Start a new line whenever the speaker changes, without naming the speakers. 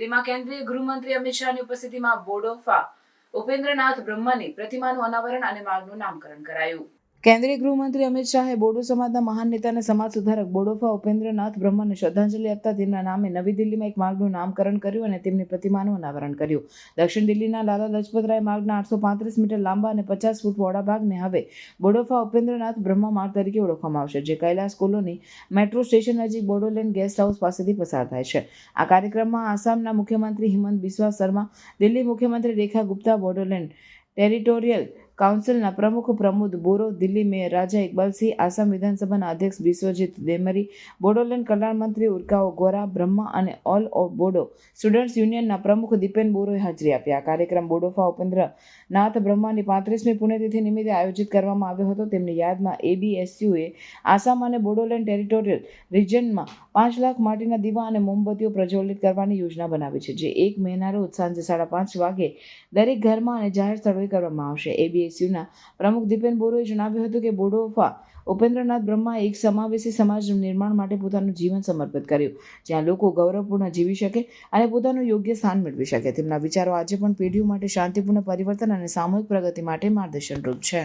દિલ્હીમાં કેન્દ્રીય ગૃહમંત્રી અમિત શાહની ઉપસ્થિતિમાં બોડોફા, ઉપેન્દ્રનાથ બ્રહ્માની પ્રતિમાનું અનાવરણ અને માર્ગનું નામકરણ કરાયું. કેન્દ્રીય ગૃહમંત્રી અમિત શાહે બોડો સમાજના મહાન નેતા સમાજ સુધારક બોડોફા ઉપેન્દ્રનાથ બ્રહ્મને શ્રદ્ધાંજલિ આપતા તેમના નામે નવી દિલ્હીમાં એક માર્ગનું નામકરણ કર્યું અને તેમની પ્રતિમાનું અનાવરણ કર્યું. દક્ષિણ દિલ્હીના લાલા લજપતરાય માર્ગના આઠસો પાંત્રીસ મીટર લાંબા અને પચાસ ફૂટ પહોળા ભાગને હવે બોડોફા ઉપેન્દ્રનાથ બ્રહ્મા માર્ગ તરીકે ઓળખવામાં આવશે, જે કૈલાસ કોલોની મેટ્રો સ્ટેશન નજીક બોડોલેન્ડ ગેસ્ટ હાઉસ પાસેથી પસાર થાય છે. આ કાર્યક્રમમાં આસામના મુખ્યમંત્રી હિમંત બિસ્વા શર્મા, દિલ્હી મુખ્યમંત્રી રેખા ગુપ્તા, બોડોલેન્ડ ટેરિટોરિયલ કાઉન્સિલના પ્રમુખ પ્રમોદ બોરો, દિલ્હી મેયર રાજા ઇકબાલસિંહ, આસામ વિધાનસભાના અધ્યક્ષ બિસ્વજીત દેમરી, બોડોલેન્ડ કલ્યાણ મંત્રી ઉર્કાઓ ગોરા, બ્રહ્મા અને ઓલ ઓફ બોડો સ્ટુડન્ટ્સ યુનિયનના પ્રમુખ દીપેન બોરોએ હાજરી આપી. આ કાર્યક્રમ બોડોફા ઉપેન્દ્ર નાથ બ્રહ્માની પાંત્રીસમી પુણ્યતિથિ નિમિત્તે આયોજિત કરવામાં આવ્યો હતો. તેમની યાદમાં એબીએસયુએ આસામ અને બોડોલેન્ડ ટેરિટોરિયલ રિજનમાં પાંચ લાખ માટીના દીવા અને મોમબત્તીઓ પ્રજ્વલિત કરવાની યોજના બનાવી છે, જે એક મહિના રોજ સાંજે સાડા પાંચ વાગે દરેક ઘરમાં અને જાહેર સ્થળોએ કરવામાં આવશે. એબીએસયુના પ્રમુખ દીપેન બોરોએ જણાવ્યું હતું કે બોડોફા ઉપેન્દ્રનાથ બ્રહ્મા એક સમાવેશી સમાજનું નિર્માણ માટે પોતાનું જીવન સમર્પિત કર્યું, જ્યાં લોકો ગૌરવપૂર્ણ જીવી શકે અને પોતાનું યોગ્ય સ્થાન મેળવી શકે. તેમના વિચારો આજે પણ પેઢીઓ માટે શાંતિપૂર્ણ પરિવર્તન અને સામૂહિક પ્રગતિ માટે માર્ગદર્શનરૂપ છે.